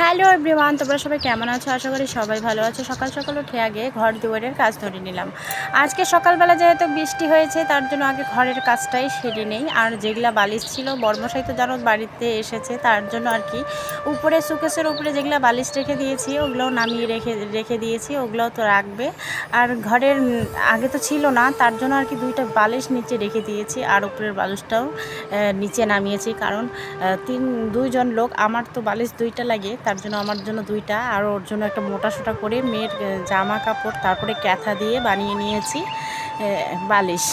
Hello everyone, তোমরা সবাই কেমন আছো? আশা করি সবাই ভালো আছো। সকাল সকাল উঠে আগে ঘর দুয়ারের কাজ ধরে নিলাম। আজকে সকালবেলা যেহেতু বৃষ্টি হয়েছে, তার জন্য আগে ঘরের কাজটাই সেরে নেই। আর যেগুলা বালিশ ছিল, বর্মশাই তো জানো বাড়িতে এসেছে, তার জন্য আর কি। উপরে সুকেসের উপরে যেগুলা বালিশ রেখে দিয়েছি, ওগুলোও নামিয়ে রেখে রেখে দিয়েছি, ওগুলোও তো রাখবে। আর ঘরের আগে তো ছিল না, তার জন্য আর কি দুইটা বালিশ নিচে রেখে দিয়েছি, আর উপরের বালিশটাও নিচে নামিয়েছি। কারণ তিন, দুইজন লোক, আমার তো বালিশ দুইটা লাগে তার জন্য আমার জন্য দুইটা। আর ওর জন্য একটা মোটা সোটা করে মেয়ের জামা কাপড়, তারপরে ক্যাথা দিয়ে বানিয়ে নিয়েছি বালিশ।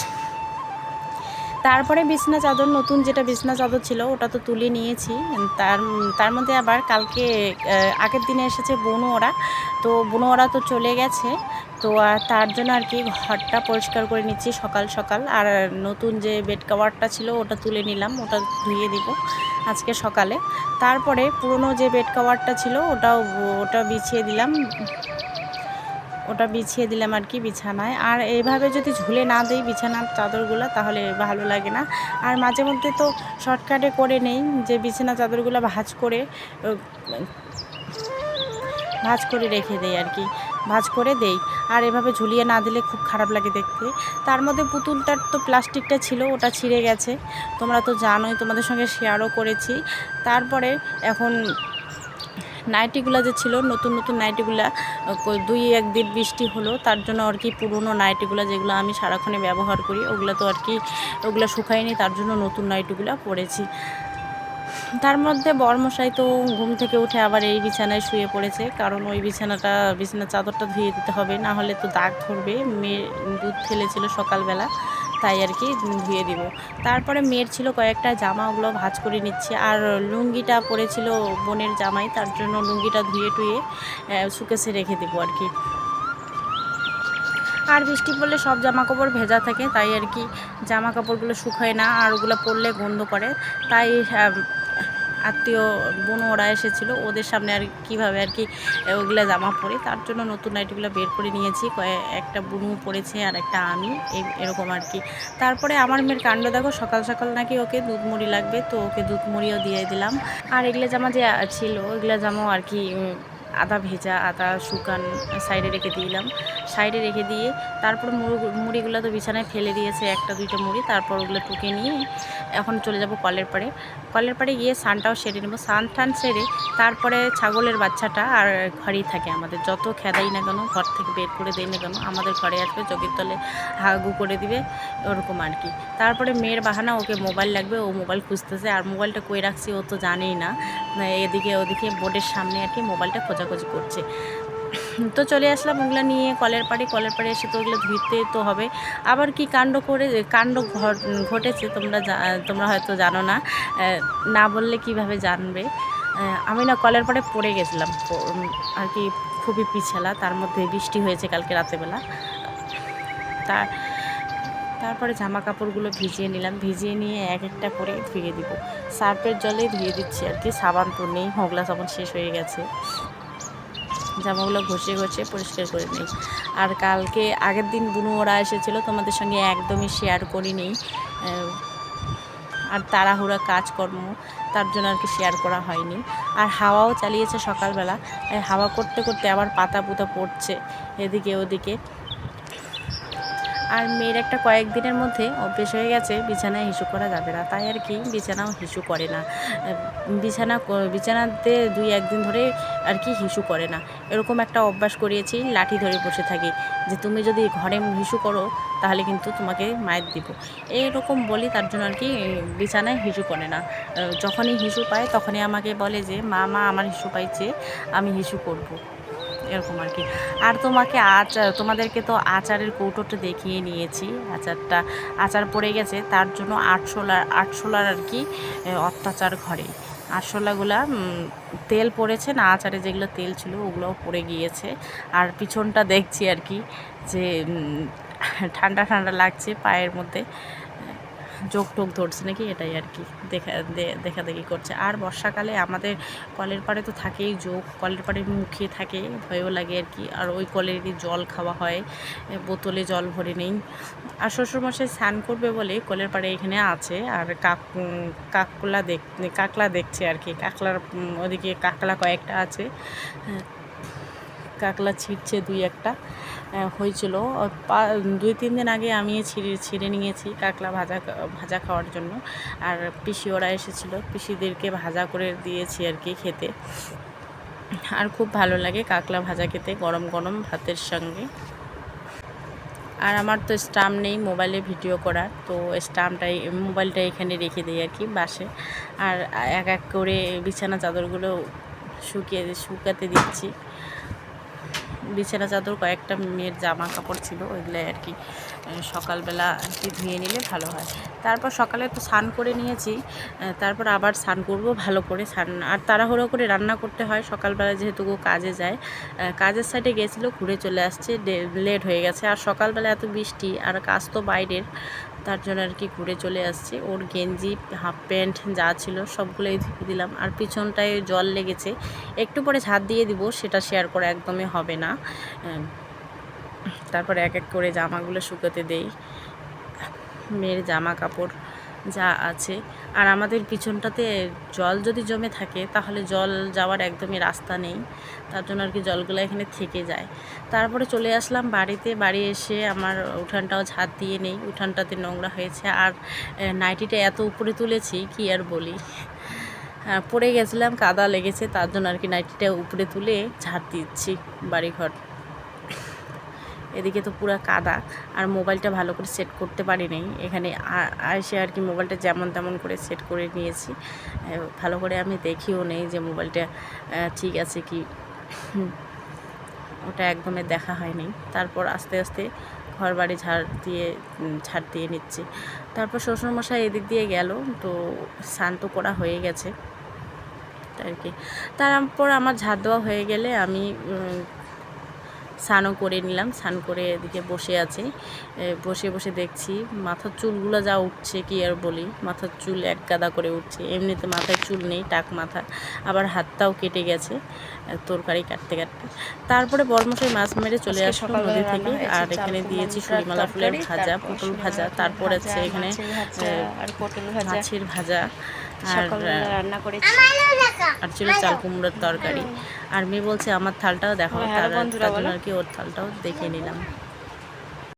তারপরে বিছনা চাদর, নতুন যেটা বিছনা চাদর ছিল, ওটা তো তুলে নিয়েছি। তার তার মধ্যে আবার কালকে আগের দিনে এসেছে বনু ওরা। তো বনু ওরা তো চলে গেছে। তো আর তার জন্য আর কি ঘরটা পরিষ্কার করে নিচ্ছি সকাল সকাল। আর নতুন যে বেড কাভারটা ছিল, ওটা তুলে নিলাম। ওটা ধুয়ে দিব আজকে সকালে। তারপরে পুরনো যে বেড কভারটা ছিল, ওটাও, ওটা বিছিয়ে দিলাম। ওটা বিছিয়ে দিলাম আর কি বিছানায়। আর এইভাবে যদি ঝুলে না দিই বিছানার চাদরগুলো, তাহলে ভালো লাগে না। আর মাঝে মধ্যে তো শর্টকাটে করে নেই, যে বিছানা চাদরগুলো ভাজ করে ভাঁজ করে রেখে দেই আর কি। ভাঁজ করে দেই। আর এভাবে ঝুলিয়ে না দিলে খুব খারাপ লাগে দেখতে। তার মধ্যে পুতুলটার তো প্লাস্টিকটা ছিল, ওটা ছিঁড়ে গেছে। তোমরা তো জানোই, তোমাদের সঙ্গে শেয়ারও করেছি। তারপরে এখন নাইটিগুলো যে ছিল, নতুন নতুন নাইটিগুলা দুই একদিন বৃষ্টি হলো, তার জন্য আর কি পুরনো নাইটিগুলো যেগুলো আমি সারাক্ষণে ব্যবহার করি, ওগুলো তো আর কি, ওগুলো শুকায়নি, তার জন্য নতুন নাইটিগুলো পরেছি। তার মধ্যে বর্মশাই তো ঘুম থেকে উঠে আবার এই বিছানায় শুয়ে পড়েছে, কারণ ওই বিছানাটা, বিছানার চাদরটা ধুয়ে দিতে হবে, না হলে তো দাগ ধরবে, মেয়ে দুধ ফেলেছিল সকালবেলা। তাই আর কি ধুয়ে দিব। তারপরে মেয়ের ছিল কয়েকটা জামা, ওগুলো ভাজ করে নিচ্ছি। আর লুঙ্গিটা পরেছিল বোনের জামাই, তার জন্য লুঙ্গিটা ধুয়ে টুয়ে শুকেছে রেখে দেবো আর কি। আর বৃষ্টি পড়লে সব জামা কাপড় ভেজা থাকে, তাই আর কি জামা কাপড়গুলো শুকায় না, আর ওগুলো পরলে গন্ধ করে। তাই আত্মীয় বোনও ওরা এসেছিল, ওদের সামনে আর কীভাবে আর কি ওগুলো জামা পরে, তার জন্য নতুন নাইটিগুলো বের করে নিয়েছি একটা বুনু পরেছে আর একটা আমি এরকম আর কি। তারপরে আমার মেয়ের কাণ্ড দেখো, সকাল সকাল নাকি ওকে দুধ মুড়ি লাগবে, তো ওকে দুধ মুড়িও দিয়ে দিলাম। আর এগুলো জামা যে ছিল ওইগুলো জামাও আর কি আদা ভেজা, আদা শুকান সাইডে রেখে দিলাম। সাইডে রেখে দিয়ে তারপর মুড়ি, মুড়িগুলো তো বিছানায় ফেলে দিয়েছে একটা, দুইটা মুড়ি, তারপর ওগুলো টুকে নিয়ে এখন চলে যাব কলের পাড়ে। কলের পাড়ে গিয়ে সানটাও সেরে নেব। সান টান সেরে তারপরে ছাগলের বাচ্চাটা আর ঘরেই থাকে আমাদের। যত খেদাই না কেন, ঘর থেকে বের করে দেয় না কেন, আমাদের ঘরে আসবে, চোখের তলে হাগু করে দিবে, ওরকম আর কি। তারপরে মেয়ের বাহানা, ওকে মোবাইল লাগবে, ও মোবাইল খুঁজতেছে। আর মোবাইলটা কই রাখছি ও তো জানেই না। এদিকে ওদিকে বোর্ডের সামনে আর কি মোবাইলটা খোঁজাখুঁজি করছে। তো চলে আসলাম ওগুলো নিয়ে কলের পাড়ে। কলের পাড়ে এসে তো ওগুলো ধুইতে তো হবে। আবার কি কাণ্ড করে, কাণ্ড ঘট- ঘটেছে তোমরা তোমরা হয়তো জানো না। না বললে কীভাবে জানবে? আমি না কলের পাড়ে পড়ে গেছিলাম। আর কি খুবই পিছালা। তার মধ্যে বৃষ্টি হয়েছে কালকে রাতেবেলা। তার তারপরে জামা কাপড়গুলো ভিজিয়ে নিলাম। ভিজিয়ে নিয়ে এক একটা করে ধুয়ে দিব। সার্ফের জলে ধুয়ে দিচ্ছি আর কি। সাবান তো নেই হোগলা সাবান শেষ হয়ে গেছে। জামাগুলো ঘষে ঘষে পরিষ্কার করে নিই। আর কালকে আগের দিন বুনু ওরা এসেছিল, তোমাদের সঙ্গে একদমই শেয়ার করিনি। আর তাড়াহুড়া কাজকর্ম, তার জন্য আর কি শেয়ার করা হয়নি। আর হাওয়াও চালিয়েছে সকালবেলা। হাওয়া করতে করতে আবার পাতা পুতা পড়ছে, এদিকে ওদিকে। আর মেয়ের একটা কয়েকদিনের মধ্যে অভ্যেস হয়ে গেছে, বিছানায় হিসু করা যাবে না। তাই আর কি বিছানাও হিসু করে না। বিছানা বিছানাতে দুই, একদিন ধরে আর কি হিসু করে না। এরকম একটা অভ্যাস করিয়েছি, লাঠি ধরে বসে থাকি। যে তুমি যদি ঘরে হিসু করো, তাহলে কিন্তু তোমাকে মায়ের দিব। এইরকম বলি, তার জন্য আর কি বিছানায় হিসু করে না। যখনই হিসু পায়, তখনই আমাকে বলে যে, মা মা, আমার হিসু পাইছে, আমি হিসু করব। এরকম আর কি। আর তোমাকে আচার তোমাদেরকে তো আচারের কৌটোটা দেখিয়ে নিয়েছি। আচারটা, আচার পড়ে গেছে। তার জন্য আটশোলার আটশোলার আর কি অত্যাচার ঘরে। আরশোলাগুলা তেল পড়েছে না, আচারে যেগুলো তেল ছিল ওগুলোও পড়ে গিয়েছে। আর পিছনটা দেখছি আর কি যে ঠান্ডা ঠান্ডা লাগছে পায়ের মধ্যে। যোগ টোক ধরছে নাকি এটাই আর কি দেখা দেখা দেখি করছে। আর বর্ষাকালে আমাদের কলের পাড়ে তো থাকেই যোগ কলের পাড়ে মুখে থাকে ভয়ও লাগে আর কি। আর ওই কলেরই জল খাওয়া হয় বোতলে জল ভরে নেই। আর শ্বশুরমশাই স্নান করবে বলে কলের পাড়ে এখানে আছে। আর কাক কাকলা দেখ কাকলা দেখছে আর কি। কাকলার ওদিকে কাকলা কয়েকটা আছে। হ্যাঁ, কাকলা ছিঁড়ছে দুই একটা হয়েছিল। দুই তিন দিন আগে আমি ছিঁড়ে ছিঁড়ে নিয়েছি কাকলা ভাজা ভাজা খাওয়ার জন্য। আর পিসি ওরা এসেছিল, পিসিদেরকে ভাজা করে দিয়েছি আর কি খেতে। আর খুব ভালো লাগে কাকলা ভাজা খেতে গরম গরম ভাতের সঙ্গে। আর আমার তো স্টাম্প নেই, মোবাইলে ভিডিও করার, তো স্টাম্পটাই মোবাইলটা এখানে রেখে দিই আর কি বাসে। আর এক এক করে বিছানা চাদরগুলো শুকিয়ে, শুকাতে দিচ্ছি। বিছানা চাদর, কয়েকটা মেয়ের জামা কাপড় ছিল, ওইগুলো আর কি সকালবেলা আর কি ধুয়ে নিলে ভালো হয়। তারপর সকালে তো স্নান করে নিয়েছি তারপর আবার স্নান করব ভালো করে স্নান। আর তাড়াহুড়ো করে রান্না করতে হয়, সকালবেলা যেহেতু কাজে যায় কাজের সাইডে গেছিল, ঘুরে চলে আসছে লেট হয়ে গেছে। আর সকালবেলা এত বৃষ্টি, আর কাজ তো বাইরের তার জন্য আর কি ঘুরে চলে আসছি। ওর গেঞ্জি, হাফ প্যান্ট যা ছিল সবগুলোই ধুয়ে দিলাম। আর পিছনটায় জল লেগেছে। একটু পরে ঝাঁত দিয়ে দিব, সেটা শেয়ার করা একদমই হবে না। তারপরে এক এক করে জামাগুলো শুকোতে দেই। মেয়ের জামা কাপড় যা আছে। আর আমাদের পিছনটাতে জল যদি জমে থাকে তাহলে জল যাওয়ার একদমই রাস্তা নেই। তার জন্য আর কি জলগুলো এখানে থেকে যায়। তারপরে চলে আসলাম বাড়িতে। বাড়ি এসে আমার উঠানটাও ঝাঁট দিয়ে নেই। উঠানটাতে নোংরা হয়েছে। আর নাইটিটা এত উপরে তুলেছি কি আর বলি। হ্যাঁ, পড়ে গেছিলাম কাদা লেগেছে। তার জন্য আর কি নাইটিটা উপরে তুলে ঝাড় দিচ্ছি বাড়িঘর। এদিকে তো পুরো কাদা, আর মোবাইলটা ভালো করে সেট করতে পারি নাই এখানে এসে আর কি মোবাইলটা যেমন তেমন করে সেট করে নিয়েছি। ভালো করে আমি দেখিও নেই যে মোবাইলটা ঠিক আছে কি। ওটা একদমই দেখা হয়নি। তারপর আস্তে আস্তে ঘর বাড়ি ঝাড় দিয়ে ঝাড় দিয়ে নিচ্ছি। তারপর শ্বশুরমশাই এদিক দিয়ে গেল, তো শান্ত করা হয়ে গেছে। আর কি। তারপর আমার ঝাড় দেওয়া হয়ে গেলে আমি স্নানও করে নিলাম স্নান করে এদিকে বসে আছি। বসে বসে দেখছি মাথার চুলগুলো যা উঠছে কি আর বলি মাথার চুল এক গাদা করে উঠছে। এমনিতে মাথায় চুল নেই টাক মাথা আবার হাতটাও কেটে গেছে তরকারি কাটতে কাটতে। তারপরে বর্মশাই মাছ মেরে চলে আসলো নদী থেকে আর এখানে দিয়েছি সুরিমালা ফুলের ভাজা পটল ভাজা তারপর আছে এখানে মাছের ভাজা, আর সকালবেলা রান্না করেছি। ছিল চাল কুমড়োর তরকারি। আর মেয়ে বলছে আমার থালটাও দেখো হ্যাঁ, তার জন্য আর কি ওর থালটাও দেখে নিলাম।